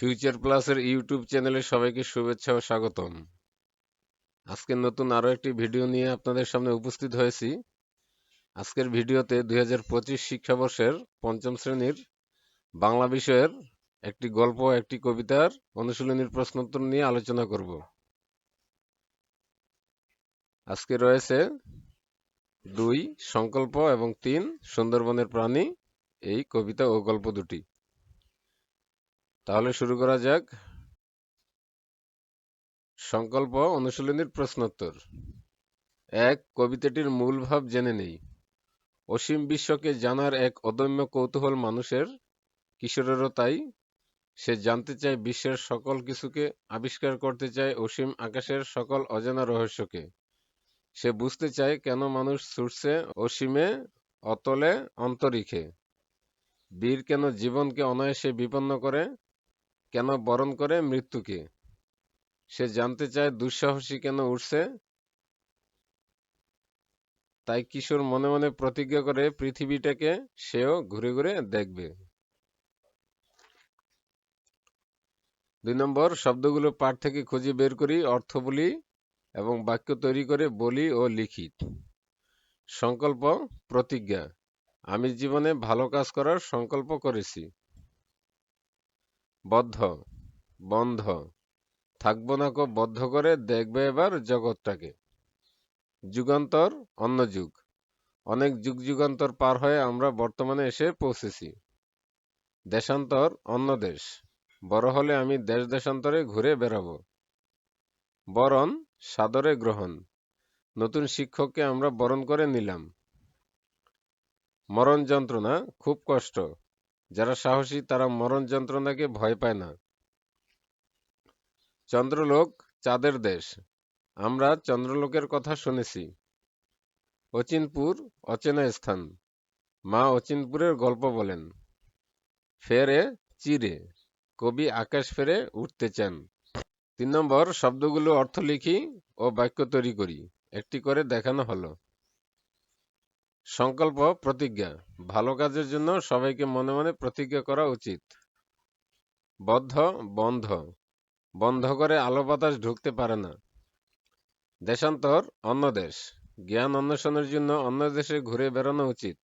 Future প্লাসের YouTube চ্যানেলে সবাইকে শুভেচ্ছা ও স্বাগতম। আজকের নতুন আরও একটি ভিডিও নিয়ে আপনাদের সামনে উপস্থিত হয়েছি। আজকের ভিডিওতে দুই হাজার পঁচিশ শিক্ষাবর্ষের পঞ্চম শ্রেণির বাংলা বিষয়ের একটি গল্প, একটি কবিতার অনুশীলনীর প্রশ্নোত্তর নিয়ে আলোচনা করব। আজকে রয়েছে দুই সংকল্প এবং তিন সুন্দরবনের প্রাণী, এই কবিতা ও গল্প দুটি। তাহলে শুরু করা যাক। সংকল্প অনুশীলনীর প্রশ্নোত্তর। এক, কবিতাটির মূল ভাব জেনে নেই। অসীম বিশ্বকে জানার এক অদম্য কৌতূহল মানুষের, কিশোরেরও তাই। সে জানতে চায় বিশ্বের সকল কিছুকে, আবিষ্কার করতে চায় অসীম আকাশের সকল অজানা রহস্যকে। সে বুঝতে চায় কেন মানুষ ছুটছে অসীমে, অতলে অন্তরিক্ষে বীর কেন জীবনকে অনায়াসে বিপন্ন করে? কেন বরণ করে মৃত্যুকে? সে জানতে চায় দুঃসাহসী কেন উঠছে? তাই কিশোর মনে মনে প্রতিজ্ঞা করে পৃথিবীটাকে সেও ঘুরে ঘুরে দেখবে। দুই নম্বর, শব্দগুলো পাঠ থেকে খুঁজে বের করি, অর্থ বলি এবং বাক্য তৈরি করে বলি ও লিখি। সংকল্প, প্রতিজ্ঞা। আমি জীবনে ভালো কাজ করার সংকল্প করেছি। বদ্ধ, বন্ধ। থাকব না কো, বদ্ধ করে দেখবে এবার জগৎটাকে। যুগান্তর, অন্য যুগ। অনেক যুগ যুগান্তর পার হয়ে আমরা বর্তমানে এসে পৌঁছেছি। দেশান্তর, অন্য দেশ। বড় হলে আমি দেশ দেশান্তরে ঘুরে বেড়াবো। বরণ, সাদরে গ্রহণ। নতুন শিক্ষককে আমরা বরণ করে নিলাম। মরণ যন্ত্রণা খুব কষ্ট। যারা সাহসী, তারা মরণ যন্ত্রণাকে ভয় পায় না। চন্দ্রলোক চাঁদের দেশ। আমরা চন্দ্রলোকের কথা শুনেছি। অচিনপুর অচেনা স্থান। মা অচিনপুরের গল্প বলেন, ফেরে চিরে, কবি আকাশ ফেরে উঠতে চান। তিন নম্বর শব্দগুলো অর্থ লিখি ও বাক্য তৈরি করি। একটি করে দেখানো হলো। সংকল্প, প্রতিজ্ঞা। ভালো কাজের জন্য সবাইকে মনে মনে প্রতিজ্ঞা করা উচিত। বদ্ধ, বন্ধ। বন্ধ করে আলো বাতাস ঢুকতে পারে না। দেশান্তর, অন্য দেশ। জ্ঞান অন্বেষণের জন্য অন্য দেশে ঘুরে বেড়ানো উচিত।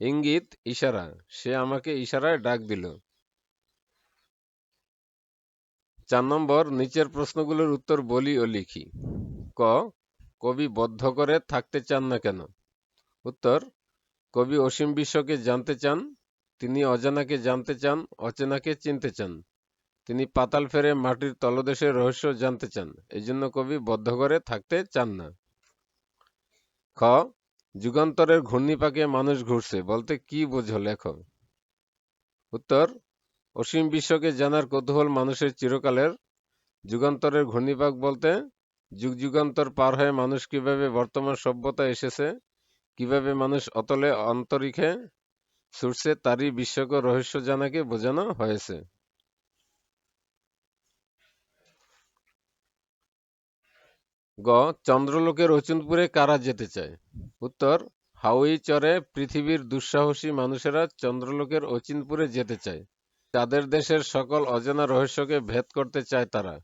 ইঙ্গিত, ইশারা। সে আমাকে ইশারায় ডাক দিল। চার নম্বর, নিচের প্রশ্নগুলোর উত্তর বলি ও লিখি। ক, কবি বদ্ধ করে থাকতে চান না কেন? উত্তর, কবি অসীম বিশ্বকে জানতে চান, তিনি অজানাকে জানতে চান, অচেনাকে চিনতে চান। তিনি পাতাল ফেরে মাটির তলদেশের রহস্য জানতে চান এই জন্য কবি বদ্ধ করে থাকতে চান না। খ, যুগান্তরের ঘূর্ণিপাকে মানুষ ঘুরছে, বলতে কি বোঝো লেখ উত্তর, অসীম বিশ্বকে জানার কৌতূহল মানুষের চিরকালের। যুগান্তরের ঘূর্ণিপাক বলতে, যুগ যুগান্তর পার হয়ে মানুষ কীভাবে বর্তমান সভ্যতা এসেছে কীভাবে মানুষ অতলে অন্তরিক্ষে ছুটছে তারই বিস্ময়কর রহস্য জানাকে বোঝানো হয়েছে। গ, চন্দ্রলোকের অচিনপুরে কারা যেতে চায়? উত্তর হাউই চরে পৃথিবীর দুঃসাহসী মানুষেরা চন্দ্রলোকের অচিনপুরে যেতে চায়। তাদের দেশের সকল অজানা রহস্যকে ভেদ করতে চায় তারা।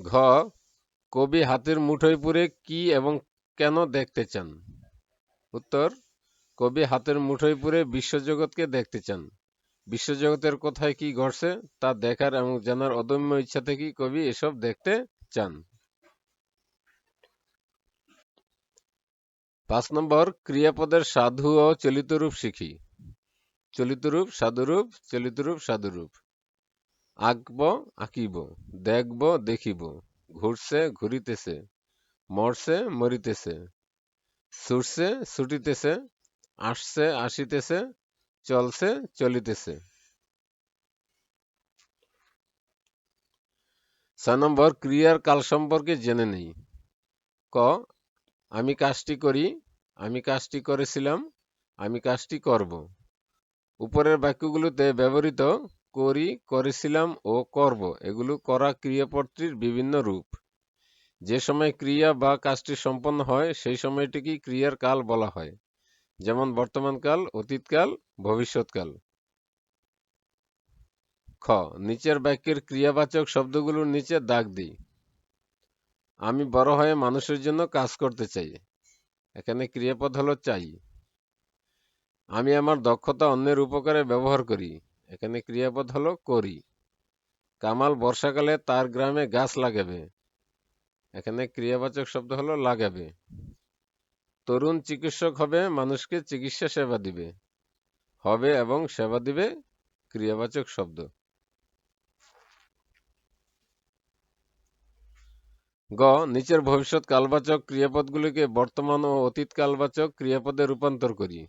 ঘ, কবি হাতের মুঠোয় কি এবং কেন দেখতে চান? উত্তর, কবি হাতের মুঠোয় পুরে বিশ্বজগৎকে দেখতে চান। বিশ্বজগতের কোথায় কি ঘটছে তা দেখার এবং জানার অদম্য ইচ্ছা থেকেই কবি এসব দেখতে চান। পাঁচ নম্বর, ক্রিয়াপদের সাধু ও চলিত রূপ শিখি। চলিত রূপ সাধুরূপ চলিত রূপ সাধুরূপ। আঁকব, আঁকিব, দেখব, দেখিব, ঘুরছে, ঘুরিতেছে। মরছে, মরিতেছে। ছুটছে, ছুটিতেছে, আসছে, আসিতেছে, চলছে, চলিতেছে। ছয় নম্বর, ক্রিয়ার কাল সম্পর্কে জেনে নেই। ক, আমি কাজটি করি, আমি কাজটি করেছিলাম, আমি কাজটি করব। উপরের বাক্যগুলোতে ব্যবহৃত করি, করেছিলাম ও করব। এগুলো করা ক্রিয়াপত্রীর বিভিন্ন রূপ। যে সময় ক্রিয়া বা কাজটি সম্পন্ন হয়, সেই সময়টিকে ক্রিয়ার কাল বলা হয়। যেমন বর্তমানকাল অতীতকাল ভবিষ্যৎকাল খ, নিচের বাক্যের ক্রিয়াবাচক শব্দগুলোর নিচে দাগ দিই। আমি বড় হয়ে মানুষের জন্য কাজ করতে চাই। এখানে ক্রিয়াপদ হলো চাই। আমি আমার দক্ষতা অন্যের উপকারে ব্যবহার করি। এখানে ক্রিয়াপদ হলো করি। কামাল বর্ষাকালে তার গ্রামে গাছ লাগাবে। এখানে ক্রিয়াবাচক শব্দ হলো লাগাবে। তরুণ চিকিৎসক হবে, মানুষকে চিকিৎসা সেবা দিবে। হবে এবং সেবা দিবে ক্রিয়াবাচক শব্দ। গ, নিচের ভবিষ্যৎ কালবাচক ক্রিয়াপদগুলিকে বর্তমান ও অতীত কালবাচক ক্রিয়াপদে রূপান্তর করি।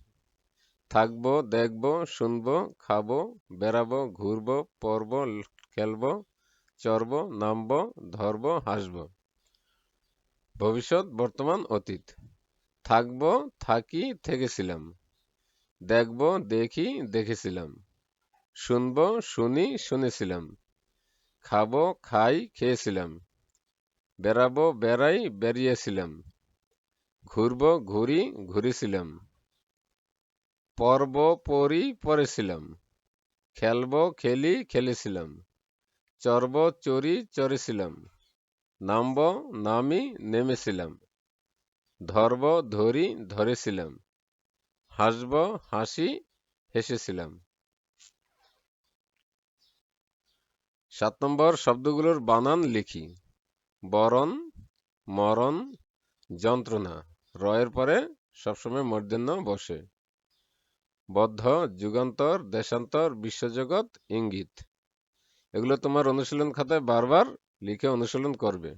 থাকব, দেখব, শুনব, খাব, বেড়াবো, ঘুরবো পড়ব খেলব চড়বো নামবো, ধরবো, হাসবো। ভবিষ্যৎ, বর্তমান, অতীত। থাকব, থাকি, থেকেছিলাম। দেখব, দেখি, দেখেছিলাম। শুনব, শুনি, শুনেছিলাম। খাব, খাই, খেয়েছিলাম। বেড়াবো, বেড়াই, বেরিয়েছিলাম। ঘুরব, ঘুরি, ঘুরেছিলাম। পড়ব পড়ি পরেছিলাম। খেলব, খেলি, খেলেছিলাম। চড়ব চড়ি চড়েছিলাম নামব নামি নেমেছিলাম। ধরব, ধরি, ধরেছিলাম। হাসব, হাসি, হেসেছিলাম। সাত নম্বর শব্দগুলোর বানান লিখি। বরণ, মরণ, যন্ত্রণা। রয়ের পরে সবসময় মূর্ধন্য বসে। বদ্ধ, যুগান্তর, দেশান্তর, বিশ্বজগৎ, ইঙ্গিত। এগুলো তোমার অনুশীলন খাতায় বারবার লিখে অনুশীলন করবে।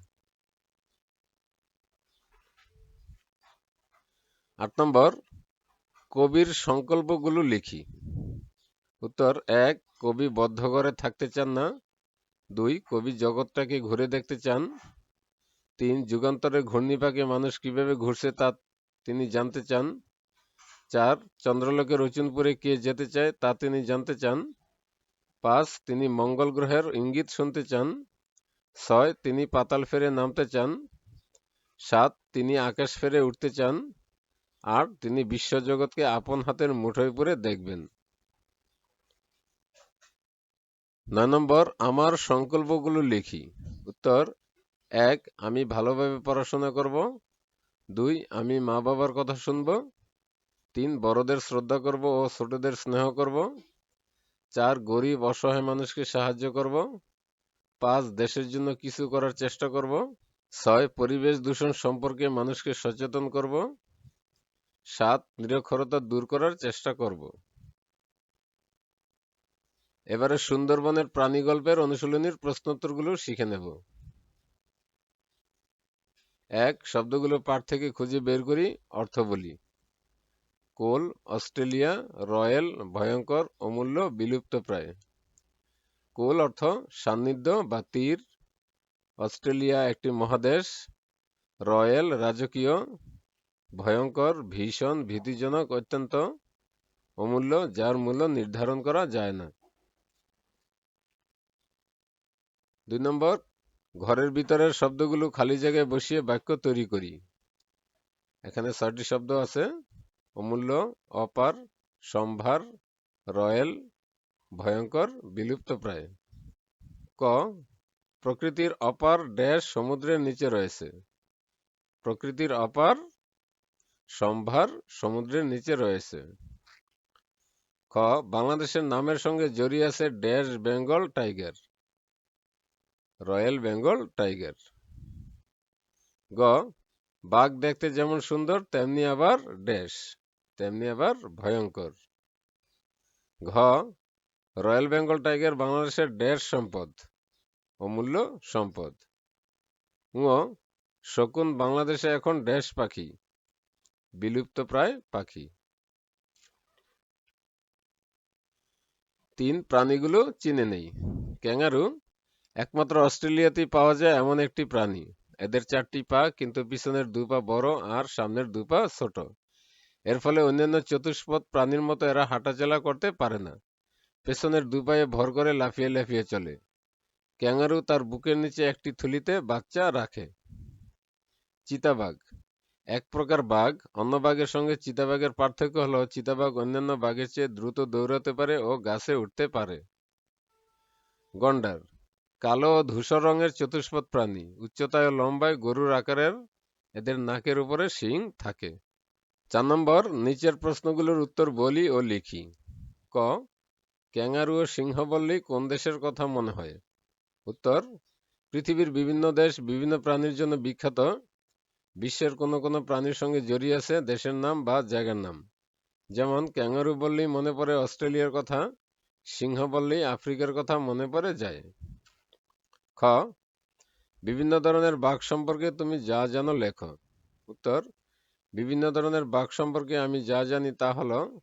আট নম্বর, কবির সংকল্পগুলো লিখি। উত্তর, এক, কবি বদ্ধ ঘরে থাকতে চান না। দুই, কবি জগৎটাকে ঘুরে দেখতে চান। তিন, যুগান্তরের ঘূর্ণিপাকে মানুষ কীভাবে ঘুরছে তা তিনি জানতে চান। চার, চন্দ্রলোকের রচুনপুরে কে যেতে চায় তা তিনি জানতে চান। পাঁচ, তিনি মঙ্গল গ্রহের ইঙ্গিত শুনতে চান। ছয়, তিনি পাতাল ফেরে নামতে চান। সাত, তিনি আকাশ ফেরে উঠতে চান। আট, তিনি বিশ্বজগৎকে আপন হাতের মুঠোয় পুরে দেখবেন। নয় নম্বর, আমার সংকল্পগুলো লিখি। উত্তর, এক, আমি ভালোভাবে পড়াশোনা করব। দুই, আমি মা বাবার কথা শুনব। তিন, বড়দের শ্রদ্ধা করব ও ছোটদের স্নেহ করব। চার, গরিব অসহায় মানুষকে সাহায্য করব। পাঁচ, দেশের জন্য কিছু করার চেষ্টা করব। ছয়, পরিবেশ দূষণ সম্পর্কে মানুষকে সচেতন করব। সাত, নিরক্ষরতা দূর করার চেষ্টা করব। এবারে সুন্দরবনের প্রাণী গল্পের অনুশীলনীর প্রশ্নোত্তরগুলো শিখে নেব। এক, শব্দগুলো পাঠ থেকে খুঁজে বের করি, অর্থ বলি। কোল, অস্ট্রেলিয়া রয়েল ভয়ঙ্কর, অমূল্য, বিলুপ্তপ্রায়। কোল অর্থ সান্নিধ্য বা তীর। অস্ট্রেলিয়া একটি মহাদেশ। রয়েল রাজকীয়। ভয়ঙ্কর, ভীষণ, ভীতিজনক, অত্যন্ত অমূল্য, যার মূল্য নির্ধারণ করা যায় না। দুই নম্বর, ঘরের ভিতরের শব্দগুলো খালি জায়গায় বসিয়ে বাক্য তৈরি করি। এখানে ছয়টি শব্দ আছে। অমূল্য, অপার, সম্ভার রয়েল ভয়ঙ্কর বিলুপ্তপ্রায় ক, প্রকৃতির অপার ড্যাশ সমুদ্রের নিচে রয়েছে। প্রকৃতির অপার সম্ভার সমুদ্রের নিচে রয়েছে। খ, বাংলাদেশের নামের সঙ্গে জড়িয়ে আছে dash Bengal tiger royal Bengal tiger. গ, বাঘ দেখতে যেমন সুন্দর, তেমনি আবার ড্যাশ, তেমনি আবার ভয়ঙ্কর। ঘ রয়্যাল বেঙ্গল টাইগার বাংলাদেশের ড্যাশ সম্পদ অমূল্য সম্পদ। ঙ, শকুন বাংলাদেশে এখন ড্যাশ পাখি, বিলুপ্ত প্রায় পাখি। তিন, প্রাণীগুলো চিনে নেই। ক্যাঙ্গারু, একমাত্র অস্ট্রেলিয়াতেই পাওয়া যায় এমন একটি প্রাণী। এদের চারটি পা কিন্তু পিছনের দু পা বড় আর সামনের দু পা ছোট। এর ফলে অন্যান্য চতুষ্পদ প্রাণীর মতো এরা হাঁটাচলা করতে পারে না। পেছনের দু পায়ে ভর করে লাফিয়ে লাফিয়ে চলে। ক্যাঙ্গারু তার বুকের নিচে একটি থলিতে বাচ্চা রাখে। চিতাবাঘ। এক প্রকার বাঘ। অন্য বাঘের সঙ্গে চিতাবাঘের পার্থক্য হলো, চিতাবাঘ অন্যান্য বাঘের চেয়ে দ্রুত দৌড়াতে পারে ও গাছে উঠতে পারে। গন্ডার। কালো ও ধূসর রঙের চতুষ্পদ প্রাণী। উচ্চতায় লম্বায় গরুর আকারের, এদের নাকের উপরে শিং থাকে। চার নম্বর, নিচের প্রশ্নগুলোর উত্তর বলি ও লিখি। ক ক্যাঙ্গারু ও সিংহ বললেই কোন দেশের কথা মনে হয়? উত্তর, পৃথিবীর বিভিন্ন দেশ বিভিন্ন প্রাণীর জন্য বিখ্যাত। বিশ্বের কোন কোন প্রাণীর সঙ্গে জড়িয়ে আছে দেশের নাম বা জায়গার নাম। যেমন ক্যাঙ্গারু বললেই মনে পড়ে অস্ট্রেলিয়ার কথা, সিংহ বললেই আফ্রিকার কথা মনে পড়ে যায়। খ, বিভিন্ন ধরনের বাঘ সম্পর্কে তুমি যা জানো লেখো। উত্তর, বিভিন্ন ধরনের বাঘ সম্পর্কে আমি যা জানি তা হলো,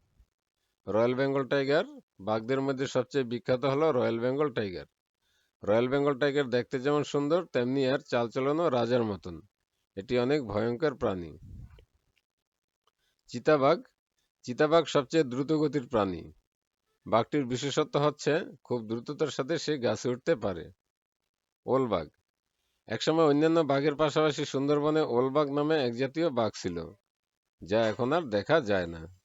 রয়্যাল বেঙ্গল টাইগার বাঘদের মধ্যে সবচেয়ে বিখ্যাত হলো royal Bengal tiger. Royal Bengal tiger দেখতে যেমন সুন্দর, তেমনি এর চালচলনও রাজার মতন। এটি অনেক ভয়ঙ্কর প্রাণী। চিতাবাঘ চিতাবাঘ সবচেয়ে দ্রুত গতির প্রাণী। বাঘটির বিশেষত্ব হচ্ছে, খুব দ্রুততার সাথে সে গাছে উঠতে পারে। ওলবাঘ। একসময় অন্যান্য বাঘের পাশাপাশি সুন্দরবনে ওলবাঘ নামে এক জাতীয় বাঘ ছিল, যা এখন আর দেখা যায় না।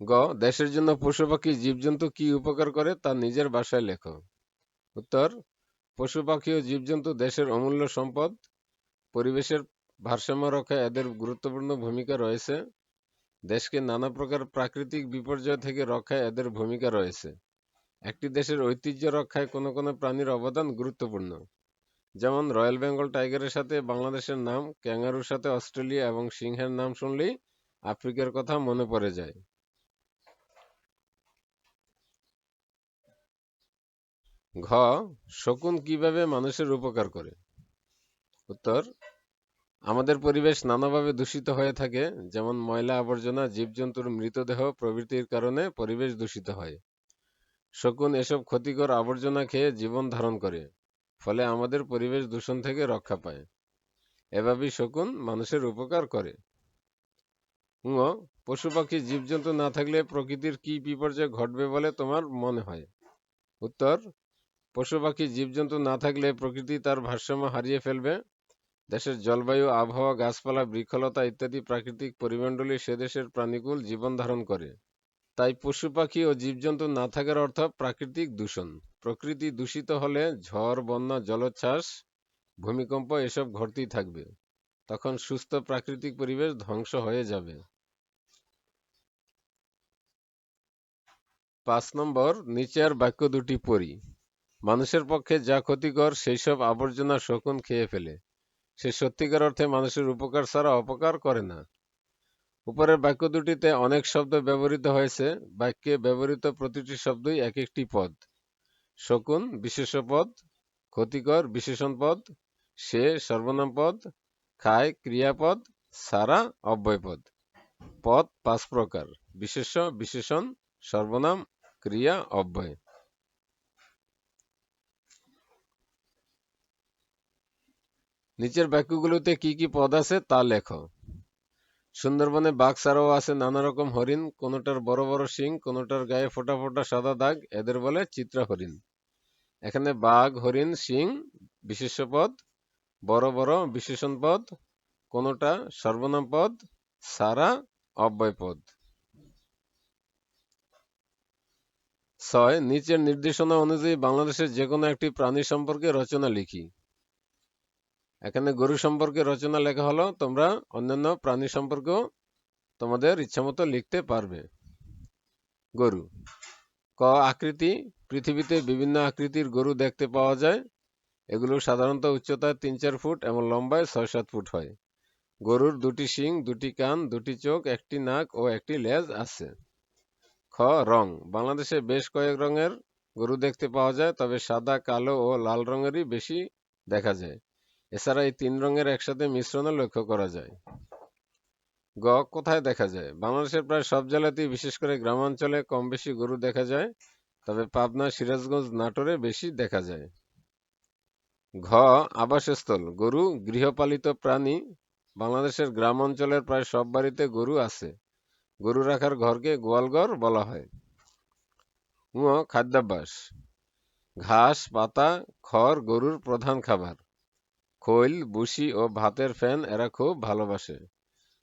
গ, দেশের জন্য পশু পাখি জীবজন্তু কি উপকার করে তা নিজের ভাষায় লেখো। উত্তর পশু পাখি ও জীবজন্তু দেশের অমূল্য সম্পদ। পরিবেশের ভারসাম্য রক্ষায় এদের গুরুত্বপূর্ণ ভূমিকা রয়েছে। দেশকে নানা প্রকার প্রাকৃতিক বিপর্যয় থেকে রক্ষায় এদের ভূমিকা রয়েছে। একটি দেশের ঐতিহ্য রক্ষায় কোনো কোনো প্রাণীর অবদান গুরুত্বপূর্ণ। যেমন, রয়্যাল বেঙ্গল টাইগারের সাথে বাংলাদেশের নাম, ক্যাঙ্গারুর সাথে অস্ট্রেলিয়া এবং সিংহের নাম শুনলেই আফ্রিকার কথা মনে পড়ে যায়। ঘ, শকুন কীভাবে মানুষের উপকার করে? উত্তর, আমাদের পরিবেশ নানাভাবে দূষিত হয়ে থাকে, যেমন ময়লা আবর্জনা, জীবজন্তুর মৃতদেহ প্রভৃতির কারণে পরিবেশ দূষিত হয়। শকুন এসব ক্ষতিকর আবর্জনা খেয়ে জীবন ধারণ করে, ফলে আমাদের পরিবেশ দূষণ থেকে রক্ষা পায়। এভাবেই শকুন মানুষের উপকার করে। পশু পাখি, জীবজন্তু না থাকলে প্রকৃতির কি বিপর্যয় ঘটবে বলে তোমার মনে হয়? উত্তর পশু পাখি জীবজন্তু না থাকলে প্রকৃতি তার ভারসাম্য হারিয়ে ফেলবে। দেশের জলবায়ু, আবহাওয়া, গাছপালা, বৃক্ষলতা ইত্যাদি প্রাকৃতিক পরিমণ্ডলে সে দেশের প্রাণীকুল জীবন ধারণ করে। তাই পশু পাখি ও জীবজন্তু না থাকার অর্থ প্রাকৃতিক দূষণ। প্রকৃতি দূষিত হলে ঝড়, বন্যা, জলোচ্ছ্বাস, ভূমিকম্প এসব ঘটতেই থাকবে। তখন সুস্থ প্রাকৃতিক পরিবেশ ধ্বংস হয়ে যাবে। পাঁচ নম্বর, নিচের বাক্য দুটি পড়ি। মানুষের পক্ষে যা ক্ষতিকর সেই সব আবর্জনা শকুন খেয়ে ফেলে। সে সত্যিকার অর্থে মানুষের উপকার ছাড়া অপকার করে না। উপরের বাক্য দুটিতে অনেক শব্দ ব্যবহৃত হয়েছে, বাক্যে ব্যবহৃত প্রতিটি শব্দই এক একটি পদ। শকুন বিশেষ পদ, ক্ষতিকর বিশেষণ পদ, সে সর্বনাম পদ, খায় ক্রিয়াপদ, সারা অব্যয়পদ পদ পাঁচ প্রকার, বিশেষ্য, বিশেষণ, সর্বনাম, ক্রিয়া, অব্যয়। নিচের বাক্যগুলোতে কি কি পদ আছে তা লেখো। সুন্দরবনে বাঘ ছাড়াও আছে নানা রকম হরিণ, কোনোটার বড় বড় শিং, কোনোটার গায়ে ফোটা ফোটা সাদা দাগ, এদের বলে চিত্রা হরিণ। এখানে বাঘ, হরিণ, শিং, বিশেষ্য পদ, বড় বড় বিশেষণ পদ, কোনোটা সর্বনাম পদ, সারা অব্যয় পদ। ছয়, নিচের নির্দেশনা অনুযায়ী বাংলাদেশের যে কোনো একটি প্রাণী সম্পর্কে রচনা লিখি। এখানে গরু সম্পর্কে রচনা লেখা হলো, তোমরা অন্যান্য প্রাণী সম্পর্কেও তোমাদের ইচ্ছামতো লিখতে পারবে। গরু। ক আকৃতি? পৃথিবীতে বিভিন্ন আকৃতির গরু দেখতে পাওয়া যায়। এগুলো সাধারণত উচ্চতায় তিন চার ফুট এবং লম্বায় ছয় সাত ফুট হয়। গরুর দুটি শিং, দুটি কান, দুটি চোখ, একটি নাক ও একটি লেজ আছে। খ রং। বাংলাদেশে বেশ কয়েক রঙের গরু দেখতে পাওয়া যায়, তবে সাদা, কালো ও লাল রঙেরই বেশি দেখা যায়। এছাড়া এই তিন রঙের একসাথে মিশ্রণও লক্ষ্য করা যায়। গ, কোথায় দেখা যায়? বাংলাদেশের প্রায় সব জেলাতেই বিশেষ করে গ্রামাঞ্চলে কম বেশি গরু দেখা যায়, তবে পাবনা, সিরাজগঞ্জ, নাটোরে বেশি দেখা যায়। ঘ, আবাসস্থল। গরু, গৃহপালিত প্রাণী। বাংলাদেশের গ্রাম অঞ্চলের প্রায় সব বাড়িতে গরু আছে। গরু রাখার ঘরকে গোয়ালঘর বলা হয়। খাদ্যাভ্যাস। ঘাস, পাতা, খড় গরুর প্রধান খাবার। খৈল বুসি ও ভাতের ফ্যান এরা খুব ভালোবাসে।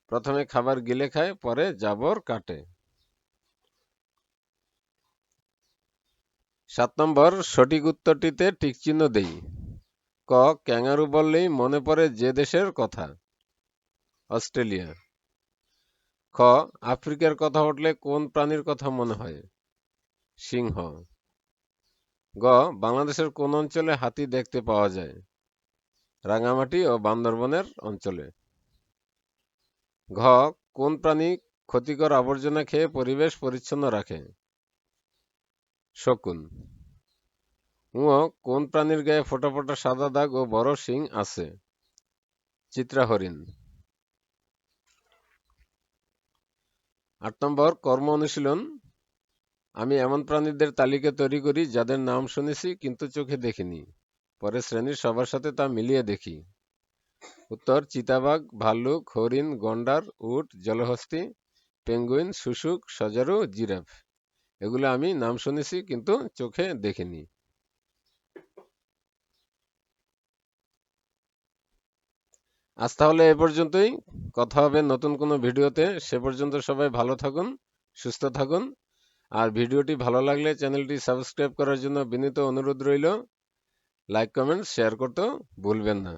প্রথমে খাবার গিলে খায়, পরে জাবর কাটে। সাত নম্বর, সঠিক উত্তরটিতে টিকচিহ্ন দেই। ক, ক্যাঙ্গারু বললেই মনে পড়ে যে দেশের কথা। অস্ট্রেলিয়া। খ, আফ্রিকার কথা উঠলে কোন প্রাণীর কথা মনে হয়? সিংহ। গ, বাংলাদেশের কোন অঞ্চলে হাতি দেখতে পাওয়া যায়? রাঙামাটি ও বান্দরবনের অঞ্চলে। ঘ, কোন প্রাণী ক্ষতিকর আবর্জনা খেয়ে পরিবেশ পরিচ্ছন্ন রাখে? শকুন। ঙ, কোন প্রাণীর গায়ে ফোটা ফোটা সাদা দাগ ও বড় শিং আছে? চিত্রা হরিণ। আট নম্বর, কর্ম অনুশীলন। আমি এমন প্রাণীদের তালিকা তৈরি করি যাদের নাম শুনেছি কিন্তু চোখে দেখিনি। পরে শ্রেণির সবার সাথে তা মিলিয়ে দেখি। উত্তর, চিতাবাঘ, ভাল্লুক, হরিণ, গন্ডার, উট, জলহস্তি, পেঙ্গুইন, শুশুক, সজারু, জিরাফ। এগুলো আমি নাম শুনেছি কিন্তু চোখে দেখিনি। আজ তাহলে এ পর্যন্তই। কথা হবে নতুন কোনো ভিডিওতে। সে পর্যন্ত সবাই ভালো থাকুন, সুস্থ থাকুন। আর ভিডিওটি ভালো লাগলে চ্যানেলটি সাবস্ক্রাইব করার জন্য বিনীত অনুরোধ রইল। লাইক কমেন্ট শেয়ার করতেও ভুলবেন না।